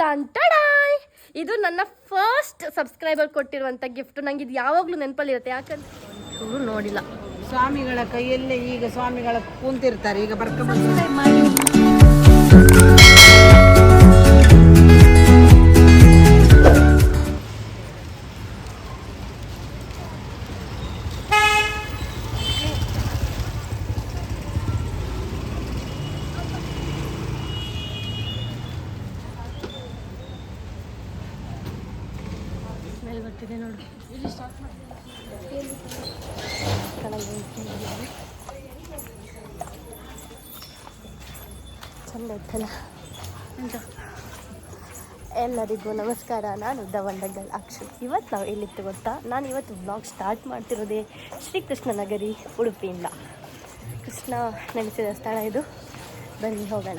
ಟಂಟಡಾಯ್ ಇದು ನನ್ನ first subscriber ಕೊಟ್ಟಿರುವಂಥ ಗಿಫ್ಟ್ ನಂಗೆ ಇದು ಯಾವಾಗಲೂ ನೆನಪಲ್ಲಿರುತ್ತೆ. ಯಾಕಂದ್ರೆ ನೋಡಿಲ್ಲ. ಸ್ವಾಮಿಗಳ ಕೈಯಲ್ಲೇ ಈಗ ಸ್ವಾಮಿಗಳ ಕುಂತಿರ್ತಾರೆ. ಈಗ ಬರ್ಕೊಂಬಂದು ಸ್ಮೆಲ್ ನೋಡಿ. ಚಂದ ಇತ್ತಲ್ಲ? ಅಂತ ಎಲ್ಲರಿಗೂ ನಮಸ್ಕಾರ. ನಾನು ದವಂಡಗಲ್ ಅಕ್ಷು ಇವತ್ತು ನಾವು ಎಲ್ಲಿತ್ತು ಗೊತ್ತಾ? ನಾನು ಇವತ್ತು ಬ್ಲಾಗ್ ಸ್ಟಾರ್ಟ್ ಮಾಡ್ತಿರೋದೇ ಶ್ರೀಕೃಷ್ಣ ನಗರಿ ಉಡುಪಿಯಿಂದ. ಕೃಷ್ಣ ನೆಲೆಸಿದ ಸ್ಥಳ ಇದು. ಬನ್ನಿ ಹೋಗೋಣ.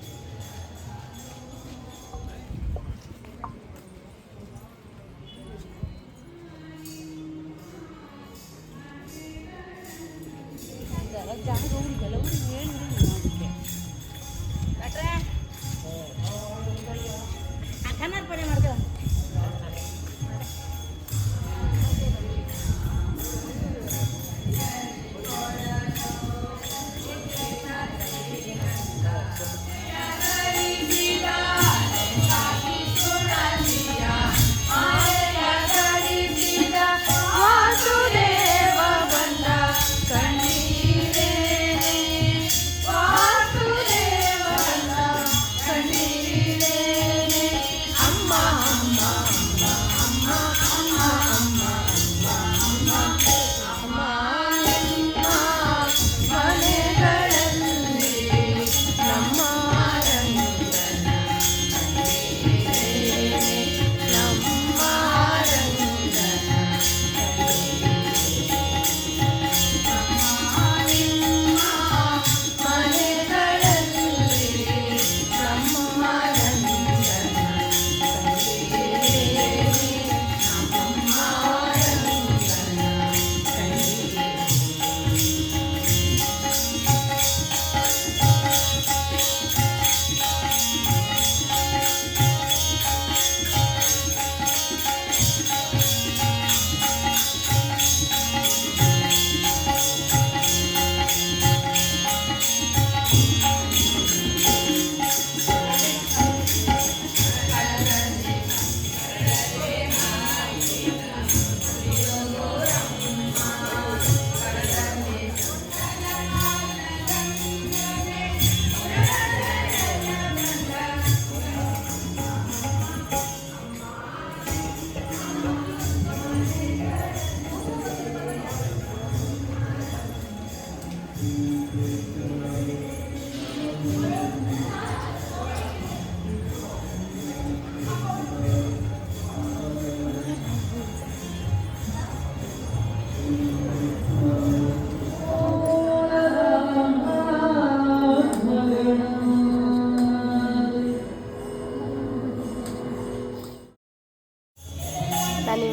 Thank you.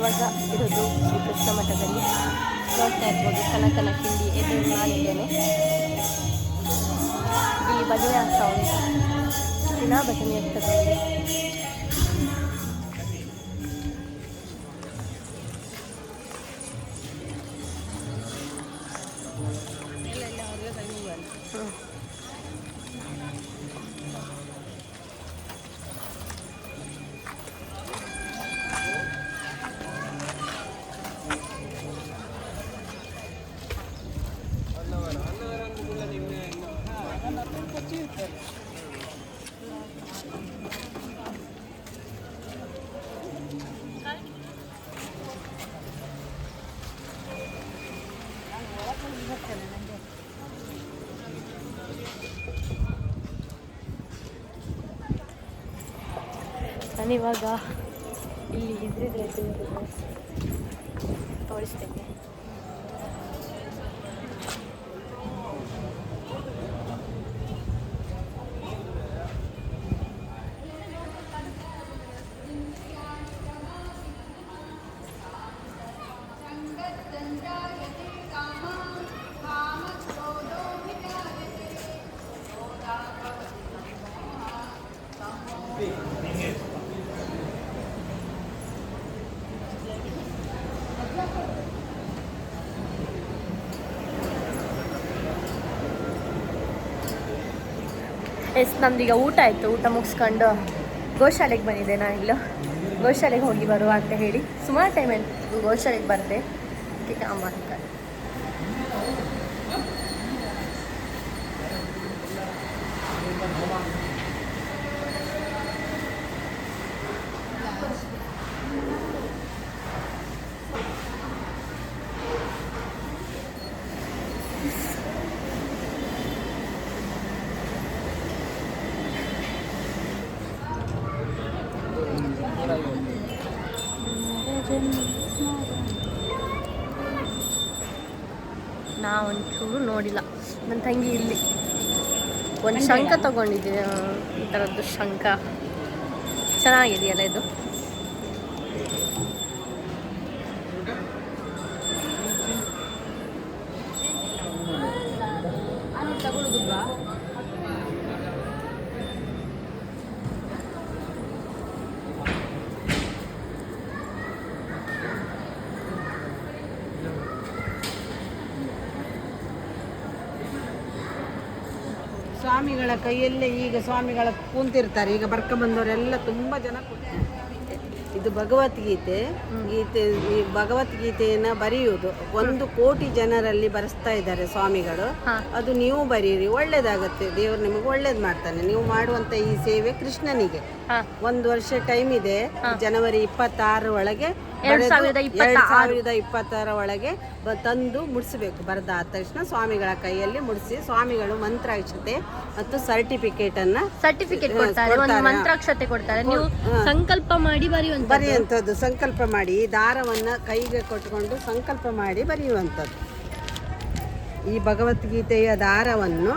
ನಾನಿವಾಗ ಇರೋದು ಶ್ರೀಕೃಷ್ಣ ಮಠದಲ್ಲಿ ನೋಡ್ತಾ ಇರ್ಬೋದು ಕನಕನ ಕಿಂಡಿ ಎದುರು ನಾನಿದ್ದೇನೆ ಇಲ್ಲಿ ಭಜನೆ ಆಗ್ತಾ ಉಂಟು ದಿನ ಭಜನೆ ಆಗ್ತದೆ ನಾನಿವಾಗ ಇಲ್ಲಿ ಇದ್ರಿದ್ರೆ ತೋರಿಸ್ತೇನೆ. ಎಸ್ ನಮ್ದೀಗ ಊಟ ಆಯಿತು. ಊಟ ಮುಗಿಸ್ಕೊಂಡು ಗೋಶಾಲೆಗೆ ಬಂದಿದ್ದೆ ನಾನು ಇಲ್ಲ. ಗೋಶಾಲೆಗೆ ಹೋಗಿ ಬರುವ ಅಂತ ಹೇಳಿ. ಸುಮಾರು ಟೈಮ್ ಆಯಿತು ಗೋಶಾಲೆಗೆ ಬರದೆ ಅಮ್ಮ ಅಂತ. ನಾ ಒಂಚೂರು ನೋಡಿಲ್ಲ. ನನ್ನ ತಂಗಿ ಇಲ್ಲಿ. ಒಂದು ಶಂಖ ತಗೊಂಡಿದ್ದೆ ಈ ಥರದ್ದು ಶಂಖ. ಚೆನ್ನಾಗಿದೆಯಲ್ಲ ಇದು? ಸ್ವಾಮಿಗಳ ಕೈಯಲ್ಲೇ ಈಗ ಸ್ವಾಮಿಗಳ ಕೂತಿರ್ತಾರೆ. ಈಗ ಬರ್ಕೊಂಬಂದವರೆಲ್ಲ ತುಂಬ ಜನ. ಇದು ಭಗವದ್ಗೀತೆ. ಗೀತೆ ಈ ಭಗವದ್ಗೀತೆಯನ್ನ ಬರೆಯುವುದು. ಒಂದು ಕೋಟಿ ಜನರಲ್ಲಿ ಬರೆಸ್ತಾ ಇದ್ದಾರೆ ಸ್ವಾಮಿಗಳು. ಅದು ನೀವು ಬರೀರಿ ಒಳ್ಳೇದಾಗುತ್ತೆ. ದೇವರು ನಿಮಗೆ ಒಳ್ಳೇದು ಮಾಡ್ತಾನೆ. ನೀವು ಮಾಡುವಂತ ಈ ಸೇವೆ ಕೃಷ್ಣನಿಗೆ. ಒಂದು ವರ್ಷ ಟೈಮ್ ಇದೆ. ಜನವರಿ ಇಪ್ಪತ್ತಾರ ಒಳಗೆ ಎರಡ್ ಸಾವಿರದ ಎರಡ್ ಸಾವಿರದ ಇಪ್ಪತ್ತರ ಒಳಗೆ ತಂದು ಮುಡಿಸಬೇಕು ಬರೆದಾದ ತಕ್ಷಣ ಸ್ವಾಮಿಗಳ ಕೈಯಲ್ಲಿ ಮುಡಿಸಿ ಸ್ವಾಮಿಗಳು ಮಂತ್ರಾಕ್ಷತೆ ಮತ್ತು ಸರ್ಟಿಫಿಕೇಟ್ ಅನ್ನ ಸರ್ಟಿಫಿಕೇಟ್ ಕೊಡ್ತಾರೆ ಒಂದು ಮಂತ್ರಾಕ್ಷತೆ ಕೊಡ್ತಾರೆ. ನೀವು ಸಂಕಲ್ಪ ಮಾಡಿ ಬರೆಯುವಂತ ಬರೆಯುವಂಥದ್ದು ಸಂಕಲ್ಪ ಮಾಡಿ ಈ ದಾರವನ್ನ ಕೈಗೆ ಕೊಟ್ಕೊಂಡು ಸಂಕಲ್ಪ ಮಾಡಿ ಬರೆಯುವಂಥದ್ದು. ಈ ಭಗವದ್ಗೀತೆಯ ದಾರವನ್ನು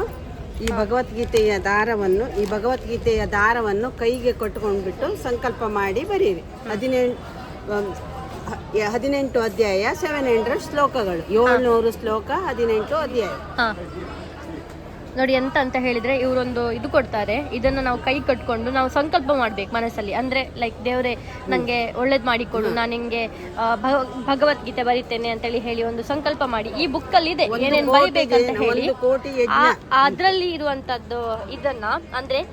ಈ ಭಗವದ್ಗೀತೆಯ ದಾರವನ್ನು ಈ ಭಗವದ್ಗೀತೆಯ ದಾರವನ್ನು ಕೈಗೆ ಕೊಟ್ಕೊಂಡ್ಬಿಟ್ಟು ಸಂಕಲ್ಪ ಮಾಡಿ ಬರೀರಿ ಹದಿನೆಂಟು ಹದಿನೆಂಟು ಅಧ್ಯಾಯ ಸೆವೆನ್ ಹಂಡ್ರೆಡ್ ಶ್ಲೋಕಗಳು. ಏಳ್ನೂರು ಶ್ಲೋಕ ಹದಿನೆಂಟು ಅಧ್ಯಾಯ. ಹಾ. ನೋಡಿ ಎಂತ ಅಂತ ಹೇಳಿದ್ರೆ ಇವರೊಂದು ಇದು ಕೊಡ್ತಾರೆ. ಇದನ್ನ ನಾವು ಕೈ ಕಟ್ಕೊಂಡು ನಾವು ಸಂಕಲ್ಪ ಮಾಡ್ಬೇಕು ಮನಸ್ಸಲ್ಲಿ. ಅಂದ್ರೆ ಲೈಕ್ ದೇವ್ರೆ ನಂಗೆ ಒಳ್ಳೇದ್ ಮಾಡಿಕೊಡು. ನಾನು ಭಗ- ಭಗವದ್ಗೀತೆ ಬರಿತೇನೆ ಅಂತ ಹೇಳಿ ಒಂದು ಸಂಕಲ್ಪ ಮಾಡಿ. ಈ ಬುಕ್ ಅಲ್ಲಿ ಇದೆ ಏನೇನ್ ಬರಿಬೇಕಂತ ಹೇಳಿ. ಅದ್ರಲ್ಲಿ ಇರುವಂತದ್ದು ಇದನ್ನ ಅಂದ್ರೆ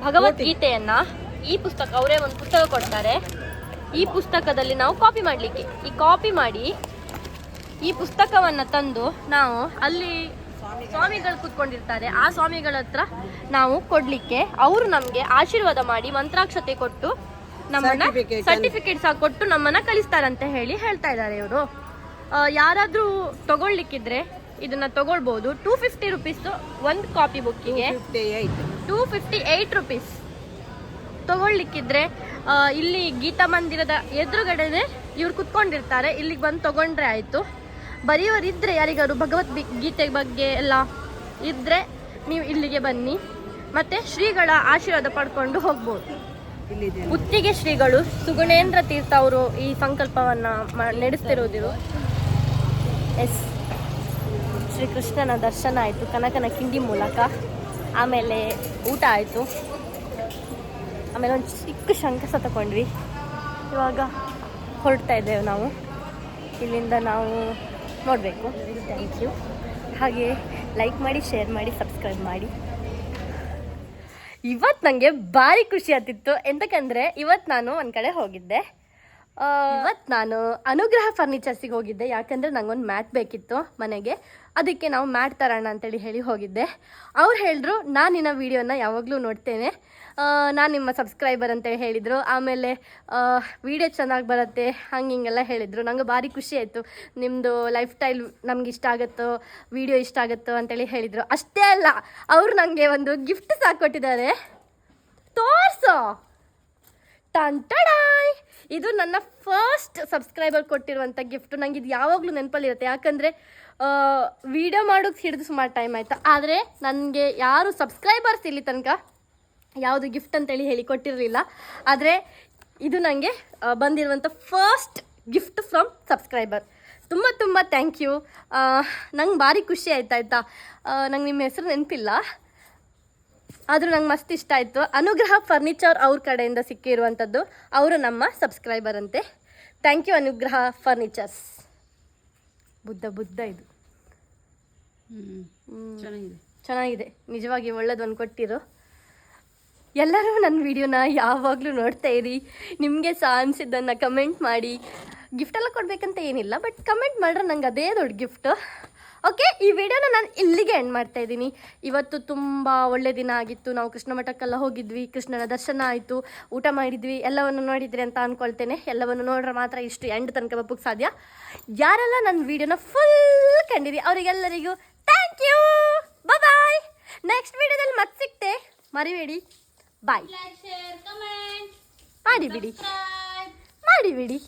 ಭಗವದ್ಗೀತೆಯನ್ನ ಈ ಪುಸ್ತಕ ಅವರೇ ಒಂದು ಪುಸ್ತಕ ಕೊಡ್ತಾರೆ. ಈ ಪುಸ್ತಕದಲ್ಲಿ ನಾವು ಕಾಪಿ ಮಾಡ್ಲಿಕ್ಕೆ. ಈ ಕಾಪಿ ಮಾಡಿ ಈ ಪುಸ್ತಕವನ್ನ ತಂದು ನಾವು ಅಲ್ಲಿ ಸ್ವಾಮಿಗಳು ಕೂತ್ಕೊಂಡಿರ್ತಾರೆ. ಆ ಸ್ವಾಮಿಗಳ ಹತ್ರ ನಾವು ಕೊಡ್ಲಿಕ್ಕೆ ಅವರು ನಮಗೆ ಆಶೀರ್ವಾದ ಮಾಡಿ ಮಂತ್ರಾಕ್ಷತೆ ಕೊಟ್ಟು ನಮ್ಮನ್ನ ಸರ್ಟಿಫಿಕೇಟ್ ಸಹ ಕೊಟ್ಟು ನಮ್ಮನ್ನ ಕಲಿಸ್ತಾರಂತ ಹೇಳಿ ಹೇಳ್ತಾ ಇದ್ದಾರೆ ಇವರು. ಯಾರಾದ್ರೂ ತಗೊಳ್ಲಿಕ್ಕಿದ್ರೆ ಇದನ್ನ ತಗೊಳ್ಬಹುದು ಟೂ ಫಿಫ್ಟಿ ರುಪೀಸ್ ಒಂದು ಕಾಪಿ ಬುಕ್ಕಿಗೆ ಟೂ ಫಿಫ್ಟಿ ಏಯ್ಟ್ ರುಪೀಸ್ ತಗೊಳ್ಲಿಕ್ಕಿದ್ರೆ ಇಲ್ಲಿ ಗೀತಾ ಮಂದಿರದ ಎದುರುಗಡೆನೆ ಇವ್ರು ಕುತ್ಕೊಂಡಿರ್ತಾರೆ. ಇಲ್ಲಿಗೆ ಬಂದು ತಗೊಂಡ್ರೆ ಆಯಿತು. ಬರೆಯೋರಿದ್ರೆ ಯಾರಿಗಾರು ಭಗವದ್ ಗೀತೆ ಬಗ್ಗೆ ಎಲ್ಲ ಇದ್ರೆ ನೀವು ಇಲ್ಲಿಗೆ ಬನ್ನಿ. ಮತ್ತೆ ಶ್ರೀಗಳ ಆಶೀರ್ವಾದ ಪಡ್ಕೊಂಡು ಹೋಗ್ಬೋದು. ಮುತ್ತಿಗೆ ಶ್ರೀಗಳು ಸುಗುಣೇಂದ್ರ ತೀರ್ಥ ಅವರು ಈ ಸಂಕಲ್ಪವನ್ನ ನಡೆಸ್ತಿರೋದಿರು ಎಸ್. ಶ್ರೀಕೃಷ್ಣನ ದರ್ಶನ ಆಯಿತು. ಕನಕನ ಕಿಂಡಿ ಮೂಲಕ. ಆಮೇಲೆ ಊಟ ಆಯಿತು. ಆಮೇಲೆ ಒಂದು ಚಿಕ್ಕ ಶಂಕಸ ತಗೊಂಡ್ವಿ. ಇವಾಗ ಹೊರಡ್ತಾ ಇದ್ದೇವೆ ನಾವು. ಇಲ್ಲಿಂದ ನಾವು ನೋಡಬೇಕು. ಥ್ಯಾಂಕ್ ಯು ಹಾಗೆ ಲೈಕ್ ಮಾಡಿ ಶೇರ್ ಮಾಡಿ ಸಬ್ಸ್ಕ್ರೈಬ್ ಮಾಡಿ. ಇವತ್ತು ನನಗೆ ಭಾರಿ ಖುಷಿ ಆಗ್ತಿತ್ತು. ಎಂತಕ್ಕಂದರೆ ಇವತ್ತು ನಾನು ಒಂದು ಕಡೆ ಹೋಗಿದ್ದೆ. ಇವತ್ತು ನಾನು ಅನುಗ್ರಹ ಫರ್ನಿಚರ್ಸಿಗೆ ಹೋಗಿದ್ದೆ. ಯಾಕಂದರೆ ನಂಗೊಂದು ಮ್ಯಾಟ್ ಬೇಕಿತ್ತು ಮನೆಗೆ. ಅದಕ್ಕೆ ನಾವು ಮ್ಯಾಟ್ ತರೋಣ ಅಂತೇಳಿ ಹೇಳಿ ಹೋಗಿದ್ದೆ. ಅವ್ರು ಹೇಳಿದ್ರು, ನಾನು ನಿನ್ನ ವೀಡಿಯೋನ ಯಾವಾಗಲೂ ನೋಡ್ತೇನೆ. ನಾನು ನಿಮ್ಮ ಸಬ್ಸ್ಕ್ರೈಬರ್ ಅಂತೇಳಿ ಹೇಳಿದರು. ಆಮೇಲೆ ವೀಡಿಯೋ ಚೆನ್ನಾಗಿ ಬರುತ್ತೆ, ಹಂಗೆ ಹಿಂಗೆಲ್ಲ ಹೇಳಿದರು. ನಂಗೆ ಭಾರಿ ಖುಷಿ ಆಯಿತು. ನಿಮ್ಮದು ಲೈಫ್ ಸ್ಟೈಲ್ ನಮ್ಗೆ ಇಷ್ಟ ಆಗುತ್ತೋ, ವಿಡಿಯೋ ಇಷ್ಟ ಆಗುತ್ತೋ ಅಂತೇಳಿ ಹೇಳಿದರು. ಅಷ್ಟೇ ಅಲ್ಲ, ಅವರು ನನಗೆ ಒಂದು ಗಿಫ್ಟ್ ಸಾಕೊಟ್ಟಿದ್ದಾರೆ ತೋರ್ಸೋ. ಟನ್ ಟಡಾಯ್. ಇದು ನನ್ನ ಫಸ್ಟ್ ಸಬ್ಸ್ಕ್ರೈಬರ್ ಕೊಟ್ಟಿರುವಂಥ ಗಿಫ್ಟು. ನಂಗೆ ಇದು ಯಾವಾಗಲೂ ನೆನಪಲ್ಲಿರುತ್ತೆ. ಯಾಕಂದರೆ ವಿಡಿಯೋ ಮಾಡೋಕ್ಕೆ ಹಿಡಿದು ಸುಮಾರು ಟೈಮ್ ಆಯಿತು. ಆದರೆ ನನಗೆ ಯಾರು ಸಬ್ಸ್ಕ್ರೈಬರ್ಸ್ ಇಲ್ಲಿ ತನಕ ಯಾವುದು ಗಿಫ್ಟ್ ಅಂತೇಳಿ ಹೇಳಿ ಕೊಟ್ಟಿರಲಿಲ್ಲ. ಆದರೆ ಇದು ನನಗೆ ಬಂದಿರುವಂಥ ಫಸ್ಟ್ ಗಿಫ್ಟ್ ಫ್ರಮ್ ಸಬ್ಸ್ಕ್ರೈಬರ್ ತುಂಬ ತುಂಬ ಥ್ಯಾಂಕ್ ಯು ನಂಗೆ ಭಾರಿ ಖುಷಿ ಆಯ್ತು, ಆಯಿತಾ? ನಂಗೆ ನಿಮ್ಮ ಹೆಸರು ನೆನಪಿಲ್ಲ. ಆದರೂ ನಂಗೆ ಮಸ್ತ್ ಇಷ್ಟ ಆಯಿತು. ಅನುಗ್ರಹ ಫರ್ನಿಚರ್ ಅವ್ರ ಕಡೆಯಿಂದ ಸಿಕ್ಕಿರುವಂಥದ್ದು ಅವರು ನಮ್ಮ ಸಬ್ಸ್ಕ್ರೈಬರ್ ಅಂತೆ. Thank you Anugraha furnitures Buddha Buddha ಇದು. ಚೆನ್ನಾಗಿದೆ. ಚೆನ್ನಾಗಿದೆ. ನಿಜವಾಗಿ ಒಳ್ಳೇದೊಂದು ಕೊಟ್ಟಿರು. ಎಲ್ಲರೂ ನನ್ನ ವಿಡಿಯೋನ ಯಾವಾಗಲೂ ನೋಡ್ತಾ ಇರಿ. ನಿಮಗೆ ಸಹ ಅನಿಸಿದ್ದನ್ನು ಕಮೆಂಟ್ ಮಾಡಿ. ಗಿಫ್ಟೆಲ್ಲ ಕೊಡಬೇಕಂತ ಏನಿಲ್ಲ ಬಟ್ ಕಮೆಂಟ್ ಮಾಡ್ರೆ ನಂಗೆ ಅದೇ ದೊಡ್ಡ ಗಿಫ್ಟ್ ಓಕೆ ಈ ವಿಡಿಯೋನ ನಾನು ಇಲ್ಲಿಗೆ ಎಂಡ್ ಮಾಡ್ತಾ ಇದ್ದೀನಿ. ಇವತ್ತು ತುಂಬ ಒಳ್ಳೆ ದಿನ ಆಗಿತ್ತು. ನಾವು ಕೃಷ್ಣ ಮಠಕ್ಕೆಲ್ಲ ಹೋಗಿದ್ವಿ. ಕೃಷ್ಣನ ದರ್ಶನ ಆಯಿತು. ಊಟ ಮಾಡಿದ್ವಿ. ಎಲ್ಲವನ್ನು ನೋಡಿದ್ರಿ ಅಂತ ಅಂದ್ಕೊಳ್ತೇನೆ ಎಲ್ಲವನ್ನು ನೋಡ್ರೆ ಮಾತ್ರ ಇಷ್ಟು ಎಂಡ್ ತನಕ ಬಪ್ಪಕ್ಕೆ ಸಾಧ್ಯ. ಯಾರೆಲ್ಲ ನನ್ನ ವಿಡಿಯೋನ ಫುಲ್ ಕಂಡಿರಿ ಅವರಿಗೆಲ್ಲರಿಗೂ ಥ್ಯಾಂಕ್ ಯು ಬಾಯ್ ನೆಕ್ಸ್ಟ್ ವಿಡಿಯೋದಲ್ಲಿ ಮತ್ತೆ ಸಿಗ್ತೆ. ಮರಿಬೇಡಿ. ಬಾಯ್ Like, ಬಿಡಿ ಮಾಡಿ ಮಾಡಿಬಿಡಿ. ಮಾಡಿಬಿಡಿ.